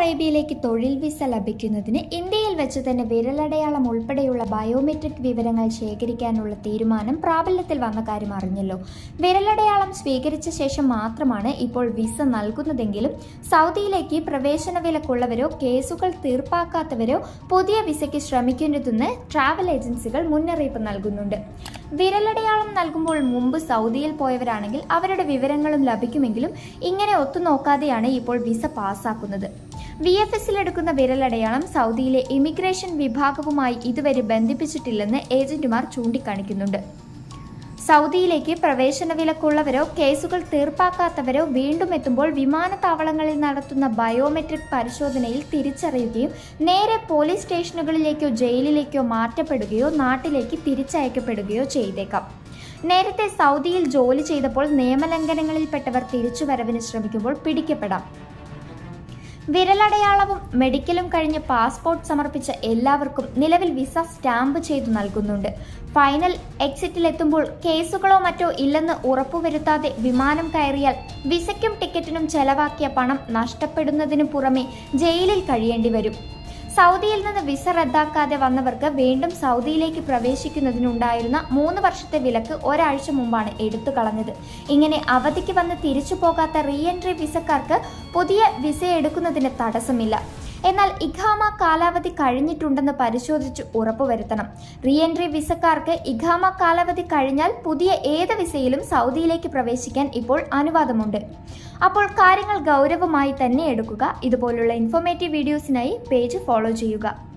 അറേബ്യയിലേക്ക് തൊഴിൽ വിസ ലഭിക്കുന്നതിന് ഇന്ത്യയിൽ വെച്ച് തന്നെ വിരലടയാളം ഉൾപ്പെടെയുള്ള ബയോമെട്രിക് വിവരങ്ങൾ ശേഖരിക്കാനുള്ള തീരുമാനം പ്രാബല്യത്തിൽ വന്ന കാര്യം അറിഞ്ഞല്ലോ. വിരലടയാളം സ്വീകരിച്ച ശേഷം മാത്രമാണ് ഇപ്പോൾ വിസ നൽകുന്നതെങ്കിലും സൗദിയിലേക്ക് പ്രവേശന വിലക്കുള്ളവരോ കേസുകൾ തീർപ്പാക്കാത്തവരോ പുതിയ വിസയ്ക്ക് ശ്രമിക്കുന്നതെന്ന് ട്രാവൽ ഏജൻസികൾ മുന്നറിയിപ്പ് നൽകുന്നുണ്ട്. വിരലടയാളം നൽകുമ്പോൾ മുമ്പ് സൗദിയിൽ പോയവരാണെങ്കിൽ അവരുടെ വിവരങ്ങളും ലഭിക്കുമെങ്കിലും ഇങ്ങനെ ഒത്തുനോക്കാതെയാണ് ഇപ്പോൾ വിസ പാസ്സാക്കുന്നത് വി എഫ് എസിൽ എടുക്കുന്ന വിരലടയാളം സൗദിയിലെ ഇമിഗ്രേഷൻ വിഭാഗവുമായി ഇതുവരെ ബന്ധിപ്പിച്ചിട്ടില്ലെന്ന് ഏജന്റുമാർ ചൂണ്ടിക്കാണിക്കുന്നുണ്ട്. സൗദിയിലേക്ക് പ്രവേശന വിലക്കുള്ളവരോ കേസുകൾ തീർപ്പാക്കാത്തവരോ വീണ്ടും എത്തുമ്പോൾ വിമാനത്താവളങ്ങളിൽ നടത്തുന്ന ബയോമെട്രിക് പരിശോധനയിൽ തിരിച്ചറിയുകയും നേരെ പോലീസ് സ്റ്റേഷനുകളിലേക്കോ ജയിലിലേക്കോ മാറ്റപ്പെടുകയോ നാട്ടിലേക്ക് തിരിച്ചയക്കപ്പെടുകയോ ചെയ്തേക്കാം. നേരത്തെ സൗദിയിൽ ജോലി ചെയ്തപ്പോൾ നിയമലംഘനങ്ങളിൽപ്പെട്ടവർ തിരിച്ചുവരവിന് ശ്രമിക്കുമ്പോൾ പിടിക്കപ്പെടാം. വിരലടയാളവും മെഡിക്കലും കഴിഞ്ഞ് പാസ്പോർട്ട് സമർപ്പിച്ച എല്ലാവർക്കും നിലവിൽ വിസ സ്റ്റാമ്പ് ചെയ്തു നൽകുന്നുണ്ട്. ഫൈനൽ എക്സിറ്റിലെത്തുമ്പോൾ കേസുകളോ മറ്റോ ഇല്ലെന്ന് ഉറപ്പുവരുത്താതെ വിമാനം കയറിയാൽ വിസയ്ക്കും ടിക്കറ്റിനും ചെലവാക്കിയ പണം നഷ്ടപ്പെടുന്നതിനു പുറമെ ജയിലിൽ കഴിയേണ്ടി വരും സൗദിയിൽ നിന്ന് വിസ റദ്ദാക്കാതെ വന്നവർക്ക് വീണ്ടും സൗദിയിലേക്ക് പ്രവേശിക്കുന്നതിനുണ്ടായിരുന്ന മൂന്ന് വർഷത്തെ വിലക്ക് ഒരാഴ്ച മുമ്പാണ് എടുത്തു കളഞ്ഞത്. ഇങ്ങനെ അവധിക്ക് വന്ന് തിരിച്ചു പോകാത്ത റീ എൻട്രി വിസക്കാർക്ക് പുതിയ വിസ എടുക്കുന്നതിന് തടസ്സമില്ല. എന്നാൽ ഇഖാമ കാലാവധി കഴിഞ്ഞിട്ടുണ്ടെന്ന് പരിശോധിച്ച് ഉറപ്പുവരുത്തണം റീ എൻട്രി വിസക്കാർക്ക് ഇഖാമ കാലാവധി കഴിഞ്ഞാൽ പുതിയ ഏത് വിസയിലും സൗദിയിലേക്ക് പ്രവേശിക്കാൻ ഇപ്പോൾ അനുവാദമുണ്ട്. അപ്പോൾ കാര്യങ്ങൾ ഗൗരവമായി തന്നെ എടുക്കുക. ഇതുപോലുള്ള ഇൻഫോർമേറ്റീവ് വീഡിയോസിനായി പേജ് ഫോളോ ചെയ്യുക.